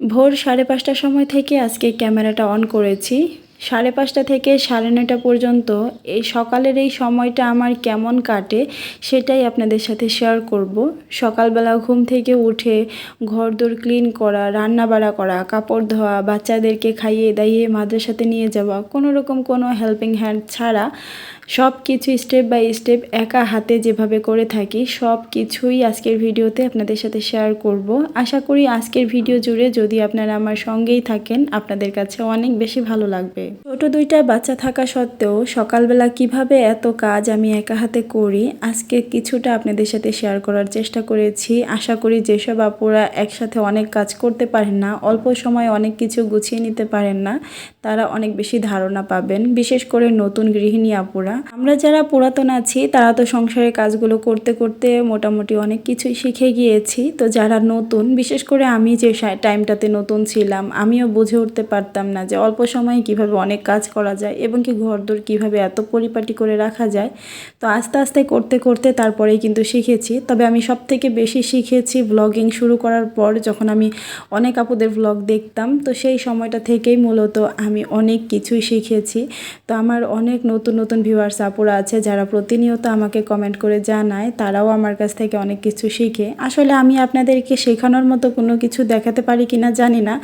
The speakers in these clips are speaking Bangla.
ভোর সাড়ে পাঁচটার সময় থেকে আজকে ক্যামেরাটা অন করেছি। সাড়ে পাঁচটা থেকে সাড়ে নয়টা পর্যন্ত এই সকালের এই সময়টা আমার কেমন কাটে সেটাই আপনাদের সাথে শেয়ার করব। সকালবেলা ঘুম থেকে উঠে ঘর দোর ক্লিন করা রান্না বাড়া করা, কাপড় ধোয়া, বাচ্চাদেরকে খাইয়ে দাইয়ে মাদ্রাসাতে নিয়ে যাওয়া, কোনো রকম কোনো হেল্পিং হ্যান্ড ছাড়া সব কিছু স্টেপ বাই স্টেপ একা হাতে যেভাবে করে থাকি সব কিছুই আজকের ভিডিওতে আপনাদের সাথে শেয়ার করব। আশা করি আজকের ভিডিও জুড়ে যদি আপনারা আমার সঙ্গেই থাকেন, আপনাদের কাছে অনেক বেশি ভালো লাগবে। ছোট দুইটা বাচ্চা থাকা সত্ত্বেও সকালবেলা কীভাবে এত কাজ আমি একা হাতে করি, আজকে কিছুটা আপনাদের সাথে শেয়ার করার চেষ্টা করেছি। আশা করি যেসব আপুরা একসাথে অনেক কাজ করতে পারেন না, অল্প সময় অনেক কিছু গুছিয়ে নিতে পারেন না, তারা অনেক বেশি ধারণা পাবেন, বিশেষ করে নতুন গৃহিণী আপুরা। আমরা যারা পুরাতন আছি, তারা তো সংসারের কাজগুলো করতে করতে মোটামুটি অনেক কিছুই শিখে গিয়েছি। তো যারা নতুন, বিশেষ করে আমি যে টাইমটাতে নতুন ছিলাম, আমিও বুঝে উঠতে পারতাম না যে অল্প সময়ে কীভাবে অনেক কাজ করা যায় এবং কি ঘরদোর কীভাবে এত পরিপাটি করে রাখা যায়, তো আস্তে আস্তে করতে করতে তারপরেই কিন্তু শিখেছি। তবে আমি সব থেকে বেশি শিখেছি ব্লগিং শুরু করার পর যখন আমি অনেক আপুদের ব্লগ দেখতাম, তো সেই সময়টা থেকেই মূলত আমি অনেক কিছুই শিখেছি। তো আমার অনেক নতুন নতুন ভিউয়ার্স আপুরা আছে যারা প্রতিনিয়ত আমাকে কমেন্ট করে জানায়, তারাও আমার কাছ থেকে অনেক কিছু শিখে। আসলে আমি আপনাদেরকে শেখানোর মতো কোনো কিছু দেখাতে পারি কিনা জানি না,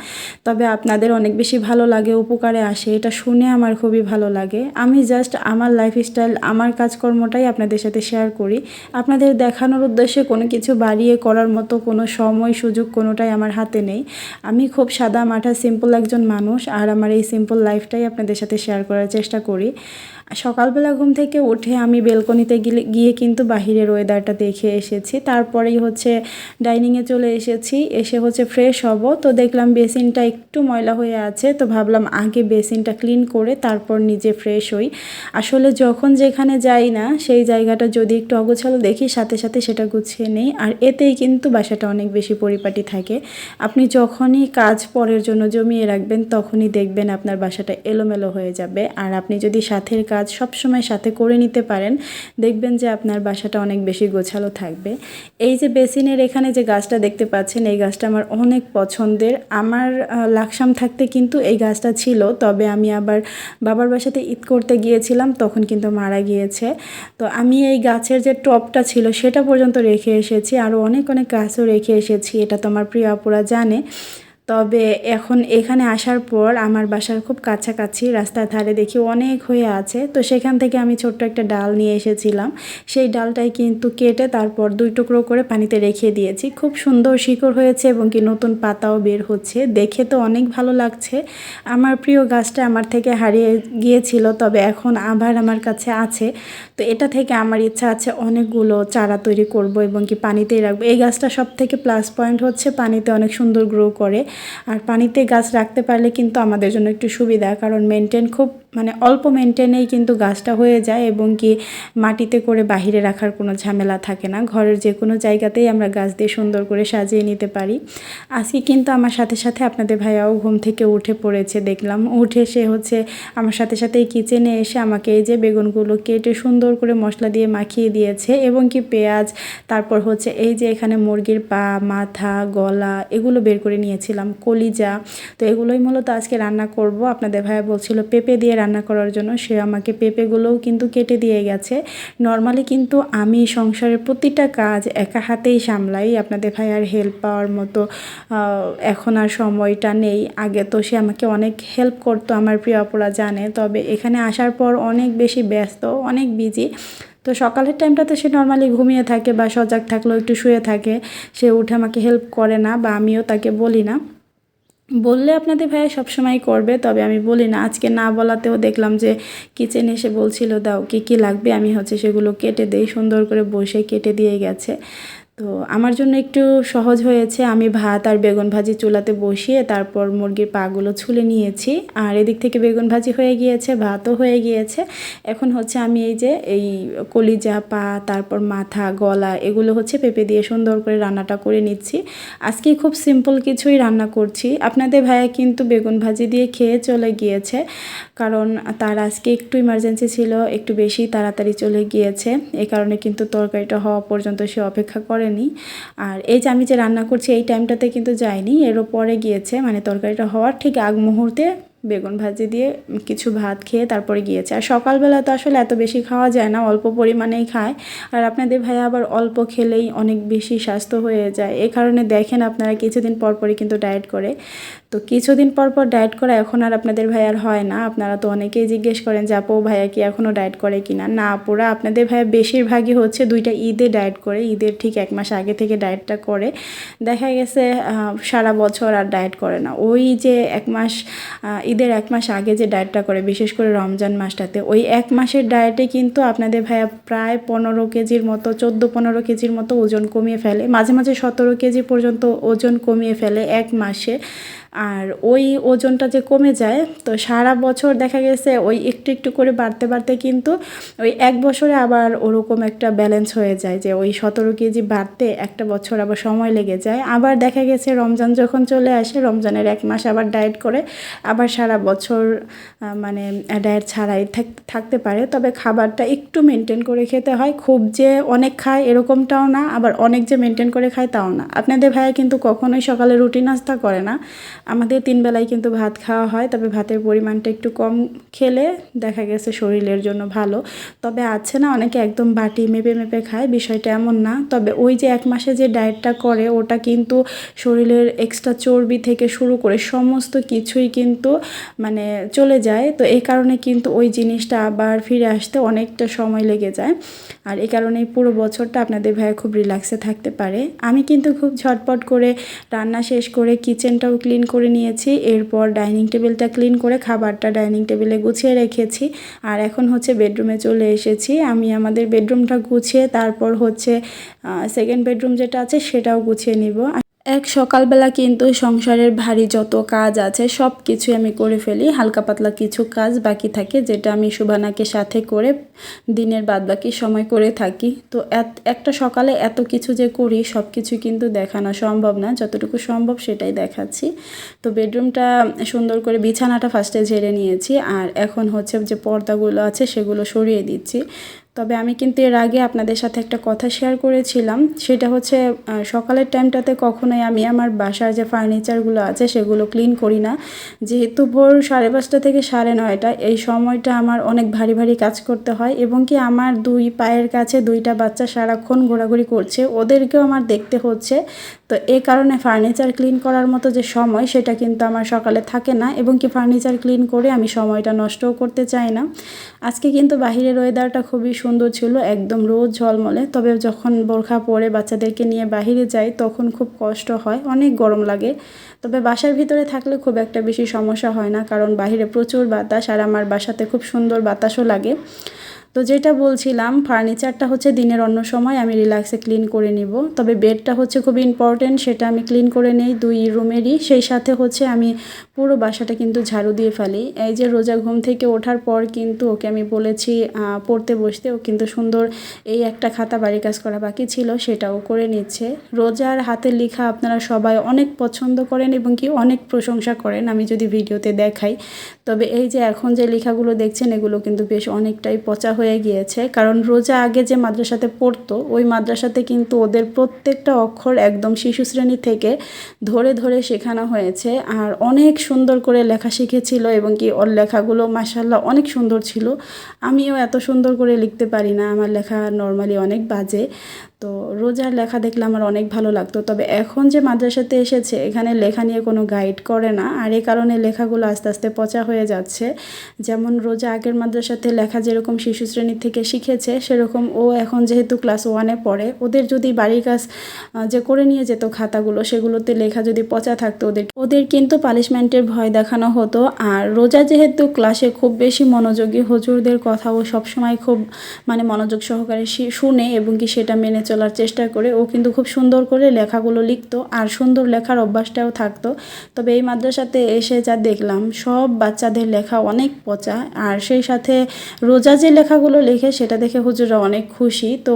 তবে আপনাদের অনেক বেশি ভালো লাগে, উপকারে আসে, এটা শুনে আমার খুবই ভালো লাগে। আমি জাস্ট আমার লাইফস্টাইল আমার কাজকর্মটাই আপনাদের সাথে শেয়ার করি। আপনাদের দেখানোর উদ্দেশ্যে কোনো কিছু বাড়িয়ে করার মতো কোনো সময়, সুযোগ কোনোটাই আমার হাতে নেই। আমি খুব সাদা মাঠা সিম্পল একজন মানুষ, আর আমার এই সিম্পল লাইফটাই আপনাদের সাথে শেয়ার করার চেষ্টা করি। সকালবেলা ঘুম থেকে উঠে আমি বেলকনিতে গিয়ে গিয়ে কিন্তু বাহিরের ওয়েদারটা দেখে এসেছি। তারপরেই হচ্ছে ডাইনিংয়ে চলে এসেছি, এসে হচ্ছে ফ্রেশ হব। তো দেখলাম বেসিনটা একটু ময়লা হয়ে আছে, তো ভাবলাম আগে বেসিনটা ক্লিন করে তারপর নিজে ফ্রেশ হই। আসলে যখন যেখানে যাই না, সেই জায়গাটা যদি একটু অগোছালো দেখি, সাথে সাথে সেটা গুছিয়ে নেই। আর এতেই কিন্তু বাসাটা অনেক বেশি পরিপাটি থাকে। আপনি যখনই কাজ পরের জন্য জমিয়ে রাখবেন, তখনই দেখবেন আপনার বাসাটা এলোমেলো হয়ে যাবে। আর আপনি যদি সাথের কাজ সবসময় সাথে করে নিতে পারেন, দেখবেন যে আপনার বাসাটা অনেক বেশি গোছালো থাকবে। এই যে বেসিনের এখানে যে গাছটা দেখতে পাচ্ছেন, এই গাছটা আমার অনেক পছন্দের। আমার লাকসাম থাকতে কিন্তু এই গাছটা ছিল, তবে আমি আবার বাবার বাসাতে ঈদ করতে গিয়েছিলাম, তখন কিন্তু মারা গিয়েছে। তো আমি এই গাছের যে টপটা ছিল, সেটা পর্যন্ত রেখে এসেছি, আরও অনেক অনেক গাছও রেখে এসেছি, এটা তো আমার প্রিয় আপুরা জানে। তবে এখন এখানে আসার পর আমার বাসার খুব কাছাকাছি, রাস্তার ধারে দেখি অনেক হয়ে আছে। তো সেখান থেকে আমি ছোট্ট একটা ডাল নিয়ে এসেছিলাম। সেই ডালটাই কিন্তু কেটে তারপর দুই টুকরো করে পানিতে রেখে দিয়েছি। খুব সুন্দর শিকড় হয়েছে এবং কি নতুন পাতাও বের হচ্ছে। দেখে তো অনেক ভালো লাগছে। আমার প্রিয় গাছটা আমার থেকে হারিয়ে গিয়েছিল, তবে এখন আবার আমার কাছে আছে। তো এটা থেকে আমার ইচ্ছা আছে অনেকগুলো চারা তৈরি করব এবং কি পানিতেই রাখব। এই গাছটা সব থেকে প্লাস পয়েন্ট হচ্ছে পানিতে অনেক সুন্দর গ্রো করে। আর পানিতে গাছ রাখতে পারলে কিন্তু আমাদের জন্য একটু সুবিধা, কারণ মেনটেন খুব মানে অল্প মেনটেনেই কিন্তু গাছটা হয়ে যায় এবং কি মাটিতে করে বাহিরে রাখার কোনো ঝামেলা থাকে না। ঘরের যে কোনো জায়গাতেই আমরা গাছ দিয়ে সুন্দর করে সাজিয়ে নিতে পারি। আজকে কিন্তু আমার সাথে সাথে আপনাদের ভাইয়াও ঘুম থেকে উঠে পড়েছে দেখলাম। উঠে সে হচ্ছে আমার সাথে সাথে এই কিচেনে এসে আমাকে এই যে বেগুনগুলো কেটে সুন্দর করে মশলা দিয়ে মাখিয়ে দিয়েছে এবং কি পেঁয়াজ, তারপর হচ্ছে এই যে এখানে মুরগির পা, মাথা, গলা এগুলো বের করে নিয়েছিলাম, কলিজা। তো এগুলোই মূলত আজকে রান্না করব। আপনাদের ভাইয়া বলছিল পেঁপে দিয়ে রান্না করার জন্য সে আমাকে পেঁপেগুলোও কিন্তু কেটে দিয়ে গেছে। নর্মালি কিন্তু আমি সংসারের প্রতিটা কাজ একা হাতেই সামলাই। আপনাদের ভাইয়ার হেল্প পাওয়ার মতো এখন আর সময়টা নেই। আগে তো সে আমাকে অনেক হেল্প করতো, আমার প্রিয় অপরা জানে। তবে এখানে আসার পর অনেক বেশি ব্যস্ত, অনেক বিজি তো সকালের টাইমটাতে সে নর্মালি ঘুমিয়ে থাকে বা সজাগ থাকলেও একটু শুয়ে থাকে। সে উঠে আমাকে হেল্প করে না বা আমিও তাকে বলি না। বললে আপনাদের ভাইয়া সবসময় করবে, তবে আমি বলি না। আজকে না বলাতেও দেখলাম যে কিচেন এসে বলছিল, দাও, কি কি লাগবে? আমি হচ্ছে সেগুলো কেটে দেই, সুন্দর করে বসে কেটে দিয়ে গেছে। তো আমার জন্য একটু সহজ হয়েছে। আমি ভাত আর বেগুন ভাজি চুলাতে বসিয়ে তারপর মুরগির পাগুলো ছুলে নিয়েছি। আর এদিক থেকে বেগুন ভাজি হয়ে গিয়েছে, ভাতও হয়ে গিয়েছে। এখন হচ্ছে আমি এই যে এই কলিজা, পা, তারপর মাথা, গলা এগুলো হচ্ছে পেঁপে দিয়ে সুন্দর করে রান্নাটা করে নিচ্ছি। আজকে খুব সিম্পল কিছুই রান্না করছি। আপনাদের ভাইয়া কিন্তু বেগুন ভাজি দিয়ে খেয়ে চলে গিয়েছে। কারণ তার আজকে একটু ইমার্জেন্সি ছিল, একটু বেশি তাড়াতাড়ি চলে গিয়েছে। এ কারণে কিন্তু তরকারিটা হওয়া পর্যন্ত সে অপেক্ষা করেনি। নিই আর এই যে আমি যে রান্না করছি, এই টাইমটাতে কিন্তু যায়নি এরও পরে গিয়েছে মানে তরকারিটা হওয়ার ঠিক আগ মুহূর্তে বেগুন ভাজি দিয়ে কিছু ভাত খেয়ে তারপরে গিয়েছে। আর সকালবেলা তো আসলে এত বেশি খাওয়া যায় না, অল্প পরিমাণেই খায়। আর আপনাদের ভাইয়া আবার অল্প খেলেই অনেক বেশি স্বাস্থ্য হয়ে যায়। এ কারণে দেখেন আপনারা কিছুদিন পর পরই কিন্তু ডায়েট করে। তো কিছুদিন পর পর ডায়েট করা এখন আর আপনাদের ভাইয়ার হয় না। আপনারা তো অনেকেই জিজ্ঞেস করেন যে, আপু, ভাইয়া কি এখনও ডায়েট করে কি না না আপুরা, আপনাদের ভাইয়া বেশিরভাগই হচ্ছে দুইটা ঈদে ডায়েট করে। ঈদের ঠিক এক মাস আগে থেকে ডায়েটটা করে। দেখা গেছে সারা বছর আর ডায়েট করে না। ওই যে এক মাস ঈদের এক মাস আগে যে ডায়েটটা করে, বিশেষ করে রমজান মাসটাতে, ওই এক মাসের ডায়েটে কিন্তু আপনাদের ভাইয়া প্রায় পনেরো কেজির মতো, চোদ্দ পনেরো কেজির মতো ওজন কমিয়ে ফেলে। মাঝে মাঝে সতেরো কেজি পর্যন্ত ওজন কমিয়ে ফেলে এক মাসে। আর ওই ওজনটা যে কমে যায়, তো সারা বছর দেখা গেছে ওই একটু একটু করে বাড়তে বাড়তে কিন্তু ওই এক বছরে আবার ওরকম একটা ব্যালেন্স হয়ে যায় যে ওই সতেরো কেজি বাড়তে একটা বছর আবার সময় লেগে যায়। আবার দেখা গেছে রমজান যখন চলে আসে, রমজানের এক মাস আবার ডায়েট করে আবার সারা বছর মানে ডায়েট ছাড়াই থাক- থাকতে পারে। তবে খাবারটা একটু মেনটেন করে খেতে হয়। খুব যে অনেক খায় এরকমটাও না, আবার অনেক যে মেনটেন করে খায় তাও না। আপনাদের ভাইয়া কিন্তু কখনোই সকালে রুটি নাস্তা করে না। আমাদের তিন বেলায় কিন্তু ভাত খাওয়া হয়, তবে ভাতের পরিমাণটা একটু কম খেলে দেখা গেছে শরীরের জন্য ভালো। তবে আছে না, অনেকে একদম বাটি মেপে মেপে খায়, বিষয়টা এমন না। তবে ওই যে এক মাসে যে ডায়েটটা করে, ওটা কিন্তু শরীরের এক্সট্রা চর্বি থেকে শুরু করে সমস্ত কিছুই কিন্তু মানে চলে যায়। তো এই কারণে কিন্তু ওই জিনিসটা আবার ফিরে আসতে অনেকটা সময় লেগে যায়। আর এই কারণেই পুরো বছরটা আপনাদের ভাইয়া খুব রিল্যাক্সে থাকতে পারে। আমি কিন্তু খুব ঝটপট করে রান্না শেষ করে কিচেনটাও ক্লিন করে নিয়েছি। এরপর ডাইনিং টেবিলটা ক্লিন করে খাবারটা ডাইনিং টেবিলে গুছিয়ে রেখেছি। আর এখন হচ্ছে বেডরুমে চলে এসেছি। আমি আমাদের বেডরুমটা গুছিয়ে তারপর হচ্ছে সেকেন্ড বেডরুম যেটা আছে সেটাও গুছিয়ে নিব। এক সকালবেলা কিন্তু সংসারের ভারী যত কাজ আছে সব কিছুই আমি করে ফেলি। হালকা পাতলা কিছু কাজ বাকি থাকে, যেটা আমি সুবানাকে সাথে করে দিনের বাদ বাকি সময় করে থাকি। তো একটা সকালে এত কিছু যে করি সব কিছু কিন্তু দেখানো সম্ভব না। যতটুকু সম্ভব সেটাই দেখাচ্ছি। তো বেডরুমটা সুন্দর করে বিছানাটা ফার্স্টে ঝেড়ে নিয়েছি, আর এখন হচ্ছে যে পর্দাগুলো আছে সেগুলো সরিয়ে দিচ্ছি। তবে আমি কিন্তু এর আগে আপনাদের সাথে একটা কথা শেয়ার করেছিলাম। সেটা হচ্ছে সকালের টাইমটাতে কখনোই আমি আমার বাসার যে ফার্নিচারগুলো আছে সেগুলো ক্লিন করি না। যেহেতু ভোর সাড়ে পাঁচটা থেকে সাড়ে নয়টা, এই সময়টা আমার অনেক ভারী ভারী কাজ করতে হয় এবং কি আমার দুই পায়ের কাছে দুইটা বাচ্চা সারাক্ষণ ঘোরাঘুরি করছে, ওদেরকেও আমার দেখতে হচ্ছে। তো এই কারণে ফার্নিচার ক্লিন করার মতো যে সময়, সেটা কিন্তু আমার সকালে থাকে না এবং কি ফার্নিচার ক্লিন করে আমি সময়টা নষ্টও করতে চাই না। আজকে কিন্তু বাহিরের ওয়েদারটা খুবই সুন্দর ছিল, একদম রোজ ঝলমলে, তবে যখন বোরখা পরে বাচ্চাদেরকে নিয়ে বাহিরে যাই, তখন খুব কষ্ট হয়, অনেক গরম লাগে। তবে বাসার ভিতরে থাকলে খুব একটা বেশি সমস্যা হয় না, কারণ বাইরে প্রচুর বাতাস আর আমার বাসাতে খুব সুন্দর বাতাসও লাগে। তো যেটা বলছিলাম ফার্নিচারটা হচ্ছে দিনের অন্য সময় আমি রিল্যাক্সে ক্লিন করে নিব। তবে বেডটা হচ্ছে খুব ইম্পর্টেন্ট সেটা আমি ক্লিন করে নেই দুই রুমেরই সেই সাথে হচ্ছে আমি পুরো বাসাটা কিন্তু ঝাড়ু দিয়ে ফেলি। এই যে রোজা ঘুম থেকে ওঠার পর কিন্তু ওকে আমি বলেছি পড়তে বসতে। ও কিন্তু সুন্দর এই একটা খাতা বাড়ি কাজ করা বাকি ছিল, সেটাও করে নিচ্ছে। রোজার হাতের লেখা আপনারা সবাই অনেক পছন্দ করেন এবং কি অনেক প্রশংসা করেন, আমি যদি ভিডিওতে দেখাই। তবে এই যে এখন যে লেখাগুলো দেখছেন, এগুলো কিন্তু বেশ অনেকটাই পচা হয়ে গিয়েছে। কারণ রোজা আগে যে মাদ্রাসাতে পড়তো, ওই মাদ্রাসাতে কিন্তু ওদের প্রত্যেকটা অক্ষর একদম শিশু শ্রেণি থেকে ধরে ধরে শেখানো হয়েছে। আর অনেক সুন্দর করে লেখা শিখেছিল এবং কি ওর লেখাগুলো মাসাল্লাহ অনেক সুন্দর ছিল। আমিও এত সুন্দর করে লিখতে পারি না, আমার লেখা নর্মালি অনেক বাজে। তো রোজার লেখা দেখলে আমার অনেক ভালো লাগতো। তবে এখন যে মাদ্রাসাতে এসেছে, এখানে লেখা নিয়ে কোনো গাইড করে না। আর এই কারণে লেখাগুলো আস্তে আস্তে পচা হয়ে যাচ্ছে। যেমন রোজা আগের মাদ্রাসাতে লেখা যেরকম শিশু শ্রেণি থেকে শিখেছে, সেরকম ও এখন যেহেতু ক্লাস ওয়ানে পড়ে, ওদের যদি বাড়ির কাজ যে করে নিয়ে যেত খাতাগুলো, সেগুলোতে লেখা যদি পচা থাকতো, ওদের ওদের কিন্তু পানিশমেন্টের ভয় দেখানো হতো। আর রোজা যেহেতু ক্লাসে খুব বেশি মনোযোগী, হুজুরদের কথা ও সবসময় খুব মানে মনোযোগ সহকারে শুনে এবং কি সেটা মেনে চলার চেষ্টা করে, ও কিন্তু খুব সুন্দর করে লেখাগুলো লিখতো আর সুন্দর লেখার অভ্যাসটাও থাকতো। তবে এই মাদ্রাসাতে এসে যা দেখলাম, সব বাচ্চাদের লেখা অনেক পচা আর সেই সাথে রোজা যে লেখাগুলো লেখে সেটা দেখে হুজুররা অনেক খুশি। তো,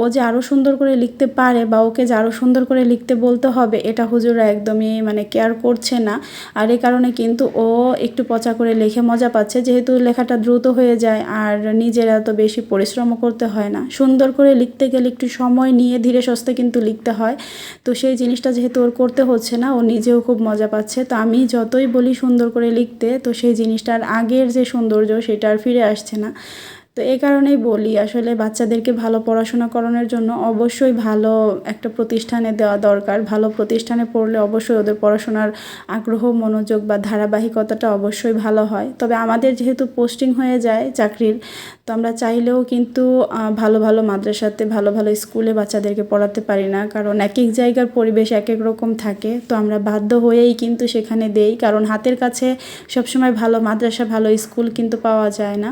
ও যে আরও সুন্দর করে লিখতে পারে বা ওকে যে আরও সুন্দর করে লিখতে বলতে হবে, এটা হুজুররা একদমই মানে কেয়ার করছে না। আর এই কারণে কিন্তু ও একটু পচা করে লিখে মজা পাচ্ছে, যেহেতু লেখাটা দ্রুত হয়ে যায় আর নিজেরা তো বেশি পরিশ্রমও করতে হয় না। সুন্দর করে লিখতে গেলে গেলে একটু সময় নিয়ে ধীরে সস্তে কিন্তু লিখতে হয়। তো সেই জিনিসটা যেহেতু ওর করতে হচ্ছে না, ও নিজেও খুব মজা পাচ্ছে। তো আমি যতই বলি সুন্দর করে লিখতে, তো সেই জিনিসটার আগের যে সৌন্দর্য সেটা আর ফিরে আসছে না। তো এই কারণেই বলি, আসলে বাচ্চাদেরকে ভালো পড়াশোনা করানোর জন্য অবশ্যই ভালো একটা প্রতিষ্ঠানে দেওয়া দরকার। ভালো প্রতিষ্ঠানে পড়লে অবশ্যই ওদের পড়াশোনার আগ্রহ, মনোযোগ বা ধারাবাহিকতাটা অবশ্যই ভালো হয়। তবে আমাদের যেহেতু পোস্টিং হয়ে যায় চাকরির তো আমরা চাইলেও কিন্তু ভালো ভালো মাদ্রাসাতে, ভালো ভালো স্কুলে বাচ্চাদেরকে পড়াতে পারি না। কারণ এক এক জায়গার পরিবেশ এক এক রকম থাকে। তো আমরা বাধ্য হয়েই কিন্তু সেখানে দেই। কারণ হাতের কাছে সবসময় ভালো মাদ্রাসা, ভালো স্কুল কিন্তু পাওয়া যায় না।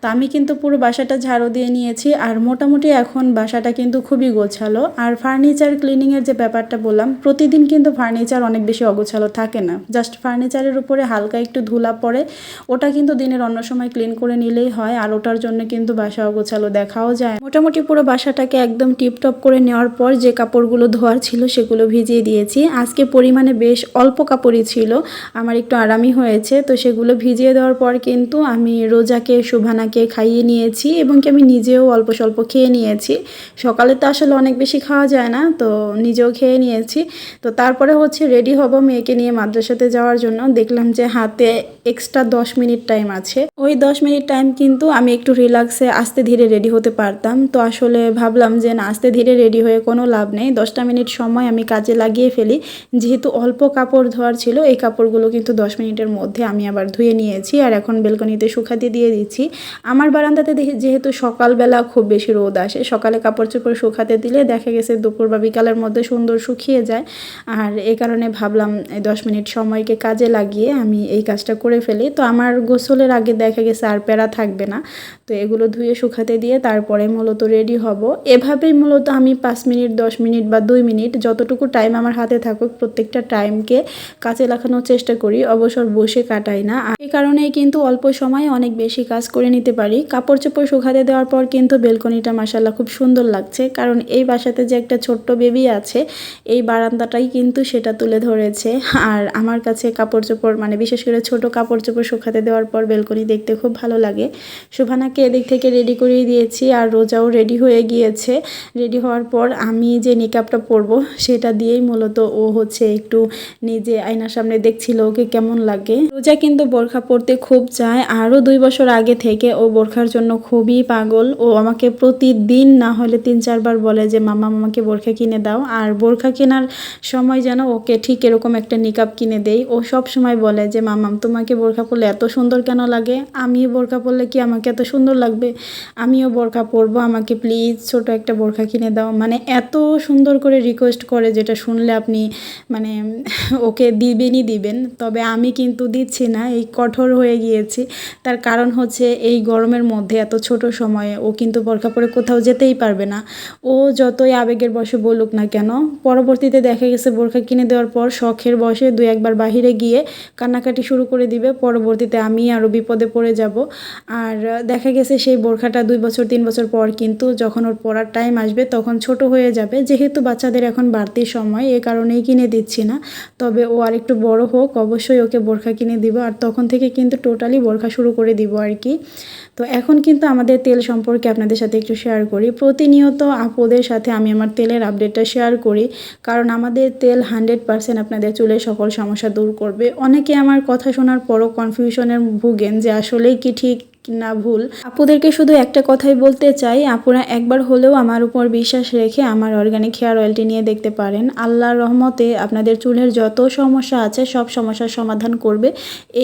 তো আমি কিন্তু পুরো বাসাটা ঝাড়ু দিয়ে নিয়েছি। আর মোটামুটি এখন বাসাটা কিন্তু খুবই গোছালো। আর ফার্নিচার ক্লিনিংয়ের যে ব্যাপারটা বললাম, প্রতিদিন কিন্তু ফার্নিচার অনেক বেশি অগোছালো থাকে না। জাস্ট ফার্নিচারের উপরে হালকা একটু ধুলা পড়ে, ওটা কিন্তু দিনের অন্য সময় ক্লিন করে নিলেই হয়। আর ওটার জন্য কিন্তু বাসা অগোছালো, দেখাও যায় মোটামুটি পুরো বাসাটাকে একদম টিপটপ করে নেওয়ার পর যে কাপড়গুলো ধোয়ার ছিল সেগুলো ভিজিয়ে দিয়েছি। আজকে পরিমাণে বেশ অল্প কাপড়ই ছিল, আমার একটু আরামই হয়েছে। তো সেগুলো ভিজিয়ে দেওয়ার পর কিন্তু আমি রোজাকে শুভানাকে খাইয়ে নিয়েছি এবং কি আমি নিজেও অল্প স্বল্প খেয়ে নিয়েছি। সকালে তো আসলে অনেক বেশি খাওয়া যায় না, তো নিজেও খেয়ে নিয়েছি। তো তারপরে হচ্ছে রেডি হব মেয়েকে নিয়ে মাদ্রাসাতে যাওয়ার জন্য। দেখলাম যে হাতে এক্সট্রা দশ মিনিট টাইম আছে। ওই দশ মিনিট টাইম কিন্তু আমি একটু রিল্যাক্সে আস্তে ধীরে রেডি হতে পারতাম। তো আসলে ভাবলাম যে না, আস্তে ধীরে রেডি হয়ে কোনো লাভ নেই। দশটা মিনিট সময় আমি কাজে লাগিয়ে ফেলি। যেহেতু অল্প কাপড় ধোয়ার ছিল, এই কাপড়গুলো কিন্তু দশ মিনিটের মধ্যে আমি আবার ধুয়ে নিয়েছি আর এখন বেলকনিতে শুকাতে দিয়ে দিচ্ছি। আমার বারান্দাতে যেহেতু সকালবেলা খুব বেশি রোদ আসে, সকালে কাপড় চোপড় শুকাতে দিলে দেখা গেছে দুপুর বা বিকালের মধ্যে সুন্দর শুকিয়ে যায়। আর এই কারণে ভাবলাম এই দশ মিনিট সময়কে কাজে লাগিয়ে আমি এই কাজটা করে ফেলি। তো আমার গোসলের আগে দেখা গেছে আর প্যারা থাকবে না। তো এগুলো ধুয়ে শুকাতে দিয়ে তারপরে মূলত রেডি হব। এভাবেই মূলত আমি পাঁচ মিনিট, দশ মিনিট বা দুই মিনিট যতটুকু টাইম আমার হাতে থাকুক প্রত্যেকটা টাইমকে কাজে লাগানোর চেষ্টা করি, অবসর বসে কাটাই না। এই কারণেই কিন্তু অল্প সময়ে অনেক বেশি কাজ করে নিতে পারি। কাপড় চোপড় শুকাতে দেওয়ার পর কিন্তু বেলকনিটা মাসাল্লাহ খুব সুন্দর লাগছে, কারণ এই বাসাতে যে একটা ছোট্ট বেবি আছে, এই বারান্দাটাই কিন্তু সেটা তুলে ধরেছে। আর আমার কাছে কাপড় চোপড় মানে বিশেষ করে ছোট কাপড় চোপড় শুকাতে দেওয়ার পর বেলকনি দেখতে খুব ভালো লাগে। শোভানাকে এদিক থেকে রেডি করিয়ে দিয়েছি আর রোজাও রেডি হয়ে গিয়েছে। রেডি হওয়ার পর আমি যে নিকাপটা পরবো সেটা দিয়েই মূলত ও হচ্ছে একটু নিজে আয়নার সামনে দেখছিল ওকে কেমন লাগে। রোজা কিন্তু বোরখা পরতে খুব চায়। আরও দুই বছর আগে থেকে ও বোরখার জন্য খুবই পাগল। ও আমাকে প্রতিদিন না হলে তিন চারবার বলে যে, মামা মামাকে বোরখা কিনে দাও। আর বোরখা কেনার সময় যেন ওকে ঠিক এরকম একটা নিকাপ কিনে দেই। ও সব সময় বলে যে মামাম তোমাকে বোরখা পরলে এত সুন্দর কেন লাগে? আমি বোরখা পরলে কি আমাকে এত সুন্দর লাগবে। আমিও বোরখা পরবো, আমাকে প্লিজ ছোট একটা বোরখা কিনে দাও। মানে এত সুন্দর করে রিকোয়েস্ট করে যেটা শুনলে আপনি মানে ওকে দিবেনই দিবেন। তবে আমি কিন্তু দিচ্ছি না, এই কঠোর হয়ে গিয়েছি। তার কারণ হচ্ছে এই গরমের মধ্যে এত ছোট সময়ে ও কিন্তু বোরখা পরে কোথাও যেতেই পারবে না। ও যতই আবেগের বসে বলুক না কেন, পরবর্তীতে দেখা গেছে বোরখা কিনে দেওয়ার পর শখের বসে দুই একবার বাহিরে গিয়ে কান্নাকাটি শুরু করে দিবে। পরবর্তীতে আমি আরও বিপদে পড়ে যাব। আর দেখা গেছে সেই বোরখাটা দুই বছর, তিন বছর পর, কিন্তু যখন ওর পড়ার টাইম আসবে তখন ছোট হয়ে যাবে। যেহেতু বাচ্চাদের এখন বাড়তি সময়, এ কারণেই কিনে দিচ্ছি না। তবে ও আর একটু বড় হোক, অবশ্যই ওকে বোরখা কিনে দিব। আর তখন থেকে কিন্তু টোটালি বোরখা শুরু করে দিব আর কি। তো এখন কিন্তু আমাদের তেল সম্পর্কে আপনাদের সাথে একটু শেয়ার করি। প্রতিনিয়ত আপুদের সাথে আমি আমার তেলের আপডেটটা শেয়ার করি। কারণ আমাদের তেল হান্ড্রেড পারসেন্ট আপনাদের চুলের সকল সমস্যা দূর করবে। অনেকে আমার কথা শোনার পরও কনফিউশনের ভুগেন যে আসলেই কি ঠিক না ভুল। আপুদেরকে শুধু একটা কথাই বলতে চাই, আপুরা একবার হলেও আমার উপর বিশ্বাস রেখে আমার অর্গানিক হেয়ার অয়েলটি নিয়ে দেখতে পারেন। আল্লাহর রহমতে আপনাদের চুলের যত সমস্যা আছে, সব সমস্যার সমাধান করবে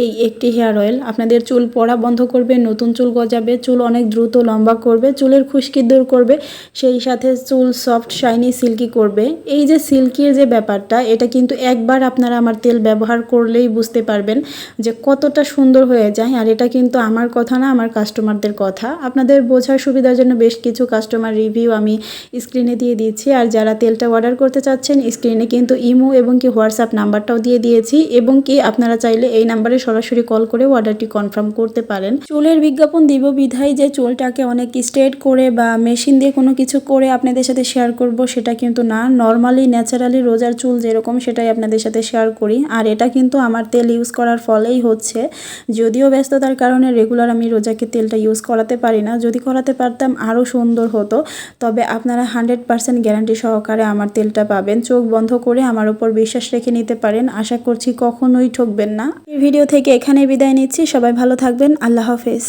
এই একটি হেয়ার অয়েল আপনাদের চুল পড়া বন্ধ করবে, নতুন চুল গজাবে, চুল অনেক দ্রুত লম্বা করবে, চুলের খুশকি দূর করবে, সেই সাথে চুল সফট শাইনি সিল্কি করবে। এই যে সিল্কির যে ব্যাপারটা, এটা কিন্তু একবার আপনারা আমার তেল ব্যবহার করলেই বুঝতে পারবেন যে কতটা সুন্দর হয়ে যায়, আর এটা কিন্তু আমার কথা না আমার কাস্টমারদের কথা। আপনাদের বোঝার সুবিধার জন্য বেশ কিছু কাস্টমার রিভিউ আমি স্ক্রিনে দিয়ে দিয়েছি। আর যারা তেলটা অর্ডার করতে চাচ্ছেন স্ক্রিনে কিন্তু ইমো এবং কি হোয়াটসঅ্যাপ নাম্বারটাও দিয়ে দিয়েছি এবং কি আপনারা চাইলে এই নাম্বারে সরাসরি কল করে অর্ডারটি কনফার্ম করতে পারেন। চুলের বিজ্ঞাপন দিব বিধায় যে চুলটাকে অনেক স্ট্রেট করে বা মেশিন দিয়ে কোনো কিছু করে আপনাদের সাথে শেয়ার করব সেটা কিন্তু না। নর্মালি ন্যাচারালি রোজার চুল যেরকম সেটাই আপনাদের সাথে শেয়ার করি। আর এটা কিন্তু আমার তেল ইউজ করার ফলেই হচ্ছে। যদিও ব্যস্ততার কারণে রেগুলার আমি রোজাকে তেলটা ইউজ করাতে পারি না। যদি করাতে পারতাম আরও সুন্দর হতো। তবে আপনারা হান্ড্রেড পারসেন্ট গ্যারান্টি সহকারে আমার তেলটা পাবেন। চোখ বন্ধ করে আমার ওপর বিশ্বাস রেখে নিতে পারেন। আশা করছি কখনোই ঠকবেন না। এই ভিডিও থেকে এখানে বিদায় নিচ্ছি। সবাই ভালো থাকবেন। আল্লাহ হাফেজ।